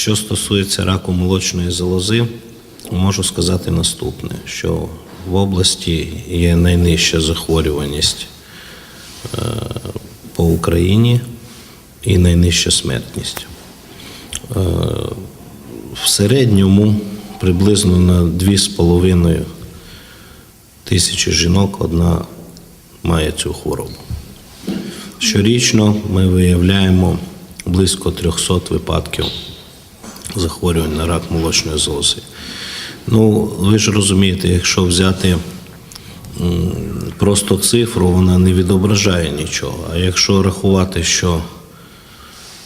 Що стосується раку молочної залози, можу сказати наступне: що в області є найнижча захворюваність е, по Україні і найнижча смертність. Е, В середньому приблизно на 2,5 тисячі жінок одна має цю хворобу. Щорічно ми виявляємо близько 300 випадків захворювань на рак молочної залози. Ну, ви ж розумієте, якщо взяти просто цифру, вона не відображає нічого. А якщо рахувати, що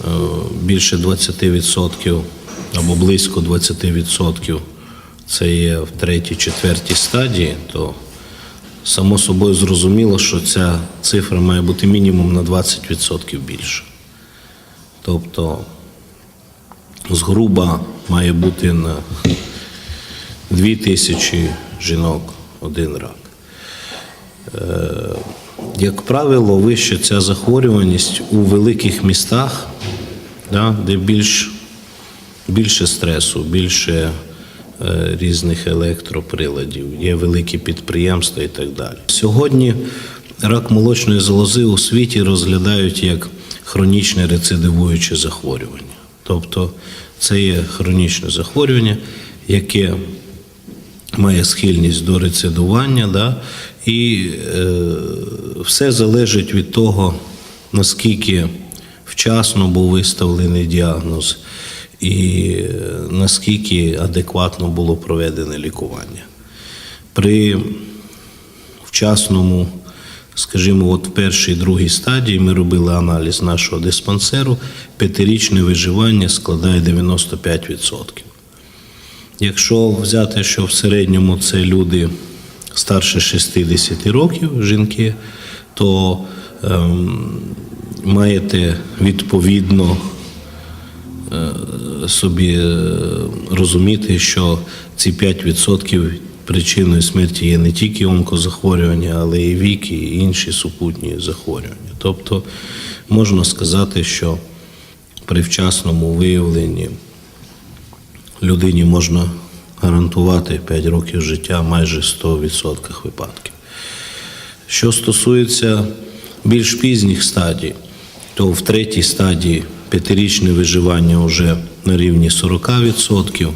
е, більше 20% або близько 20% це є в третій, четвертій стадії, то само собою зрозуміло, що ця цифра має бути мінімум на 20% більше. Тобто згруба має бути на 2 тисячі жінок один рак. Е, Як правило, вища ця захворюваність у великих містах, де більш, більше стресу, більше е, різних електроприладів, є великі підприємства і так далі. Сьогодні рак молочної залози у світі розглядають як хронічне рецидивуюче захворювання. Тобто це є хронічне захворювання, яке має схильність до рецидування, да? і е, все залежить від того, наскільки вчасно був виставлений діагноз і е, наскільки адекватно було проведене лікування. При вчасному, скажімо, от в першій другій стадії ми робили аналіз нашого диспансеру, п'ятирічне виживання складає 95%. Якщо взяти, що в середньому це люди старше 60 років, жінки, то ем, маєте відповідно е, собі е, розуміти, що ці 5% причиною смерті є не тільки онкозахворювання, але і вік, і інші супутні захворювання. Тобто можна сказати, що при вчасному виявленні людині можна гарантувати 5 років життя майже в 100% випадків. Що стосується більш пізніх стадій, то в третій стадії п'ятирічне виживання вже на рівні 40%,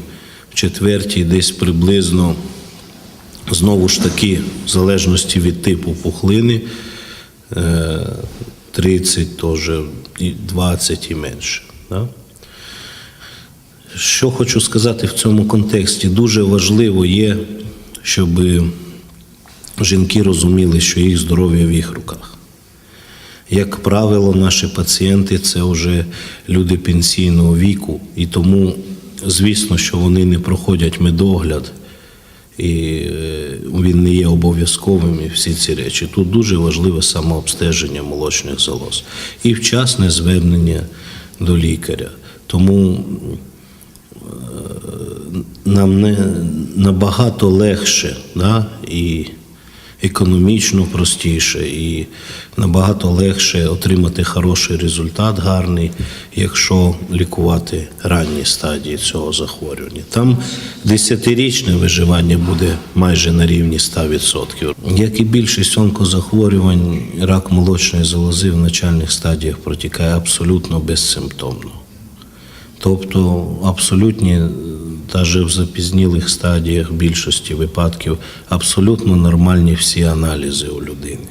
в четвертій десь приблизно знову ж таки, в залежності від типу пухлини, е, 30, теж 20 і менше. Да? Що хочу сказати в цьому контексті? Дуже важливо є, щоб жінки розуміли, що їх здоров'я в їх руках. Як правило, наші пацієнти це вже люди пенсійного віку, і тому, звісно, що вони не проходять медогляд, і е, він не є обов'язковим і всі ці речі. Тут дуже важливе самообстеження молочних залоз і вчасне звернення до лікаря. Тому нам не набагато легше да, і економічно простіше, і набагато легше отримати хороший результат, гарний, якщо лікувати ранні стадії цього захворювання. Там десятирічне виживання буде майже на рівні 100%. Як і більшість онкозахворювань, рак молочної залози в начальних стадіях протікає абсолютно безсимптомно. Тобто абсолютні, навіть в запізнілих стадіях в більшості випадків, абсолютно нормальні всі аналізи у людини.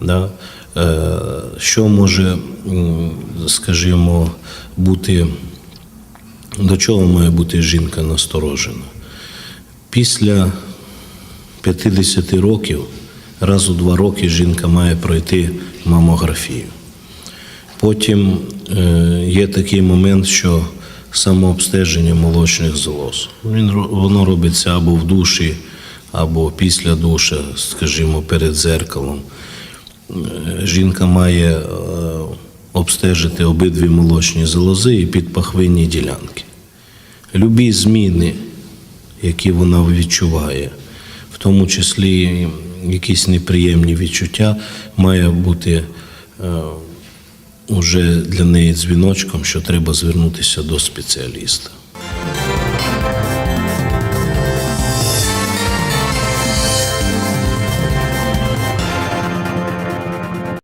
Да? Е, Що може, скажімо, бути, до чого має бути жінка насторожена? Після 50 років раз у два роки жінка має пройти мамографію. Потім е, є такий момент, що самообстеження молочних залоз. Він, воно робиться або в душі, або після душа, скажімо, перед зеркалом. Е, Жінка має е, обстежити обидві молочні залози і підпахвинні ділянки. Любі зміни, які вона відчуває, в тому числі якісь неприємні відчуття, має бути уже для неї дзвіночком, що треба звернутися до спеціаліста.